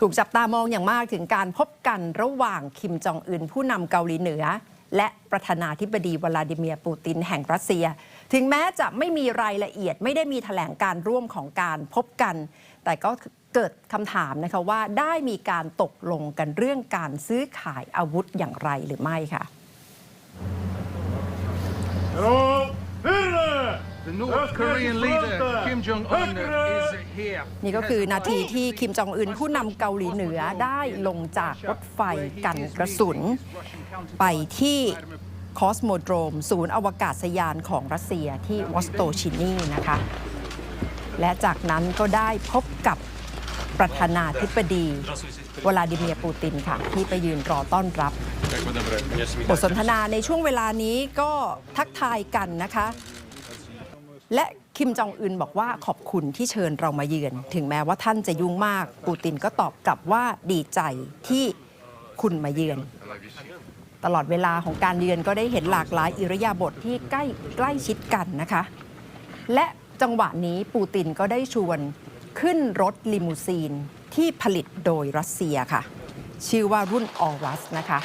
ถูกจับตามองอย่างมากถึงการพบกันระหว่างคิมจองอึนผู้นำเกาหลีเหนือ และประธานาธิบดีวลาดิเมียร์ปูตินแห่งรัสเซีย ถึงแม้จะไม่มีรายละเอียดไม่ได้มีแถลงการร่วมของการพบกัน แต่ก็เกิดคำถามนะคะว่าได้มีการตกลงกันเรื่องการซื้อขายอาวุธอย่างไรหรือไม่ค่ะ The นี่ก็คือนาทีที่คิมจองอึนผู้นำเกาหลีเหนือได้ลงจากรถไฟกันกระสุน ไปที่คอสโมโดรม ศูนย์อวกาศยานของรัสเซียที่วอสโตชินีนะคะ และจากนั้นก็ได้พบกับประธานาธิบดีวลาดิเมียร์ปูตินค่ะ ที่ไปยืนรอต้อนรับบทสนทนาในช่วงเวลานี้ก็ทักทายกันนะคะ และคิมจองอึนบอกว่าขอบคุณที่เชิญเรามาเยือน ถึงแม้ว่าท่านจะยุ่งมาก ปูตินก็ตอบกลับว่าดีใจที่คุณมาเยือน ตลอดเวลาของการเยือนก็ได้เห็นหลากหลายอิริยาบถทที่ใกล้ใกล้ชิดกันนะคะ และจังหวะนี้ปูตินก็ได้ชวนขึ้นรถลิมูซีนที่ผลิตโดยรัสเซียค่ะ ชื่อว่ารุ่นออรัสนะคะ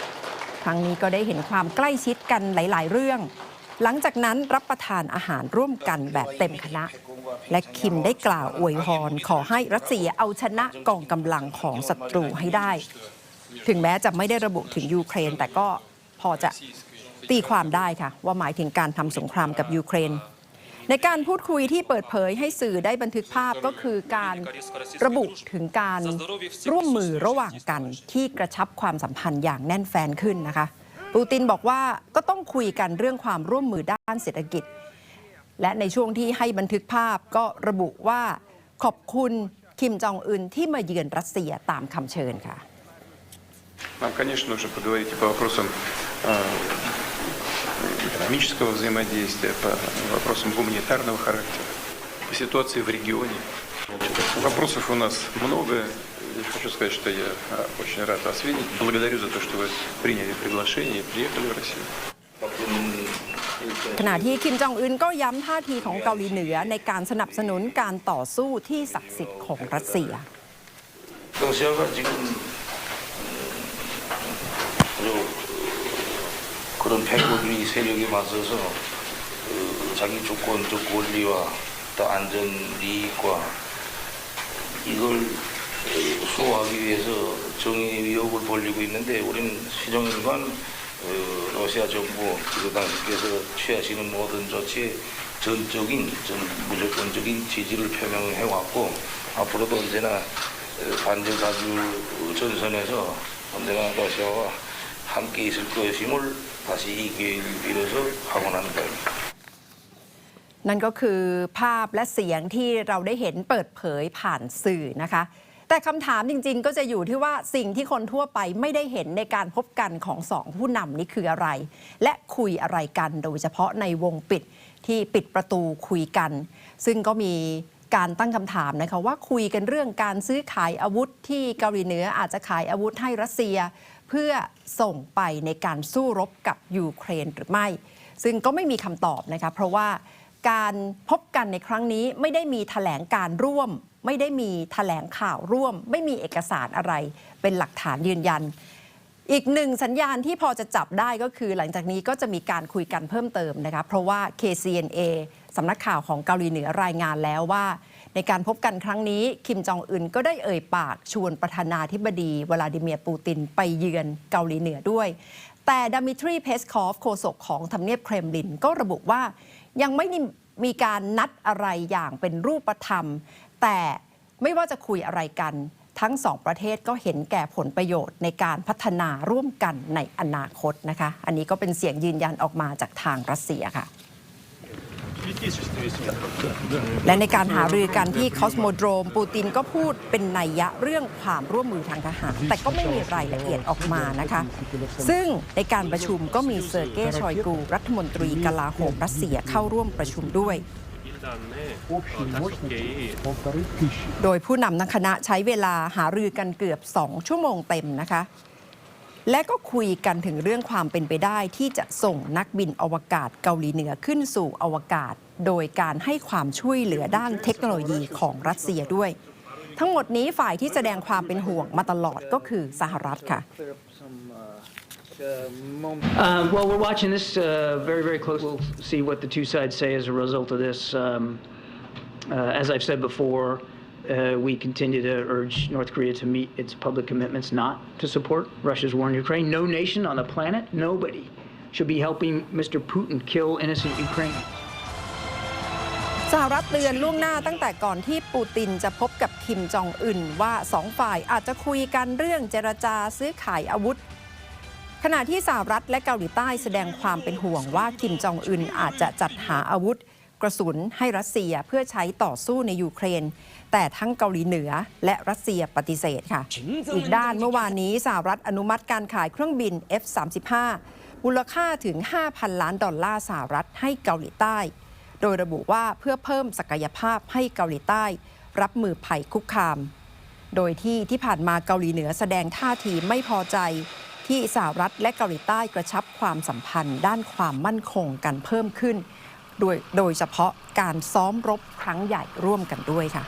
ครั้งนี้ก็ได้เห็นความใกล้ชิดกันหลาย ๆ เรื่อง หลังจากนั้นรับประทานอาหารร่วมกันแบบเต็มคณะ และคิมได้กล่าวอวยพรขอให้รัสเซียเอาชนะกองกำลังของศัตรูให้ได้ ถึงแม้จะไม่ได้ระบุถึงยูเครน แต่ก็พอจะตีความได้ค่ะ ว่าหมายถึงการทำสงครามกับยูเครน ในการพูดคุยที่เปิดเผยให้สื่อได้บันทึกภาพก็คือการระบุถึงการร่วมมือระหว่างกันที่กระชับความสัมพันธ์อย่างแน่นแฟนขึ้นนะคะ ปูตินบอกว่าก็ต้องคุยกันเรื่องความร่วมมือด้านเศรษฐกิจ และในช่วงที่ให้บันทึกภาพก็ระบุว่าขอบคุณคิมจองอึนที่มาเยือนรัสเซียตามคำเชิญค่ะ Нам, конечно, нужно поговорить и по вопросам э, экономического взаимодействия, по вопросам гуманитарного характера, по ситуации в регионе. Вопросов у нас много. Я хочу сказать, что я э, очень рад вас видеть. Благодарю за то, что вы приняли приглашение и приехали в Россию. ขณะที่คิมจองอึนก็ย้ำท่าทีของเกาหลีเหนือในการสนับสนุนการต่อสู้ที่ศักดิ์สิทธิ์ของรัสเซีย 러시아가 지금 아주 그런 패권주의 세력에 맞서서 그 자기 주권적 권리와 또 안전 이익과 이걸 수호하기 위해서 정의 위협을 벌리고 있는데 우리는 시정일관 어, 러시아 정부 그리고 당신께서 취하시는 모든 조치에 전적인 전 무조건적인 지지를 표명해 왔고 앞으로도 언제나 어, 다줄 전선에서 언제나 러시아와 함께 있을 것임을 다시 이 기회를 빌어서 확언하는 바입니다. นั่นก็คือภาพและเสียงที่เราได้เห็นเปิดเผยผ่านสื่อนะคะ แต่คำถามจริงๆ ก็จะอยู่ที่ว่าสิ่งที่คนทั่วไปไม่ได้เห็นในการพบกันของสองผู้นำนี่คืออะไร และคุยอะไรกันโดยเฉพาะในวงปิดที่ปิดประตูคุยกัน ซึ่งก็มีการตั้งคำถามนะคะว่าคุยกันเรื่องการซื้อขายอาวุธที่เกาหลีเหนืออาจจะขายอาวุธให้รัสเซีย เพื่อส่งไปในการสู้รบกับยูเครนหรือไม่ ซึ่งก็ไม่มีคำตอบนะคะเพราะว่า การพบกันในครั้งนี้ไม่ได้มีแถลงการร่วม ไม่ได้มีแถลงข่าวร่วม ไม่มีเอกสารอะไร เป็นหลักฐานยืนยัน อีกหนึ่งสัญญาณที่พอจะจับได้ก็คือ หลังจากนี้ก็จะมีการคุยกันเพิ่มเติมนะคะเพราะว่า KCNA สำนักข่าวของเกาหลีเหนือรายงานแล้วว่า ในการพบกันครั้งนี้ คิมจองอึนก็ได้เอ่ยปากชวนประธานาธิบดีวลาดิเมียร์ปูตินไปเยือนเกาหลีเหนือด้วย แต่ดามิทรีเพสคอฟโฆษกของทำเนียบเครมลินก็ระบุว่ายังไม่มีการนัดอะไรอย่างเป็นรูปธรรม แต่ไม่ว่าจะคุยอะไรกัน ทั้งสองประเทศก็เห็นแก่ผลประโยชน์ในการพัฒนาร่วมกันในอนาคตนะคะ อันนี้ก็เป็นเสียงยืนยันออกมาจากทางรัสเซียค่ะ และในการหารือกันที่คอสโมโดรม ปูตินก็พูดเป็นนัยยะเรื่องความร่วมมือทางทหาร แต่ก็ไม่มีรายละเอียดออกมานะคะ ซึ่งในการประชุมก็มีเซอร์เก้ชอยกู รัฐมนตรีกลาโหมรัสเซียเข้าร่วมประชุมด้วยโดยผู้นำนักคณะใช้เวลาหารือกันเกือบสองชั่วโมงเต็มนะคะ และก็คุยกันถึงเรื่องความเป็นไปได้ที่จะส่งนักบินอวกาศเกาหลีเหนือขึ้นสู่อวกาศ โดยการให้ความช่วยเหลือด้านเทคโนโลยีของรัสเซียด้วย ทั้งหมดนี้ฝ่ายที่แสดงความเป็นห่วงมาตลอดก็คือสหรัฐค่ะ Uh, well, we're watching this uh, very, very closely. We'll see what the two sides say as a result of this. Um, uh, as I've said before, uh, we continue to urge North Korea to meet its public commitments not to support Russia's war in Ukraine. No nation on the planet, nobody, should be helping Mr. Putin kill innocent Ukrainians. สหรัฐเตือนล่วงหน้าตั้งแต่ก่อนที่ปูตินจะพบกับคิมจองอึนว่าสองฝ่ายอาจจะคุยกันเรื่องเจรจาซื้อขายอาวุธ ขณะที่สหรัฐและเกาหลีใต้แสดงความเป็นห่วงว่าคิมจองอึนอาจจะจัดหาอาวุธ กระสุนให้รัสเซียเพื่อใช้ต่อสู้ในยูเครน แต่ทั้งเกาหลีเหนือและรัสเซียปฏิเสธค่ะ อีกด้านเมื่อวานนี้สหรัฐอนุมัติการขายเครื่องบิน F-35 มูลค่าถึง 5,000 ล้านดอลลาร์สหรัฐให้เกาหลีใต้ โดยระบุว่าเพื่อเพิ่มศักยภาพให้เกาหลีใต้ รับมือภัยคุกคาม โดยที่ที่ผ่านมาเกาหลีเหนือแสดงท่าทีไม่พอใจ ที่สหรัฐและเกาหลีใต้กระชับความสัมพันธ์ ด้านความมั่นคงกันเพิ่มขึ้น โดยโดยเฉพาะการซ้อมรบครั้งใหญ่ร่วมกันด้วยค่ะ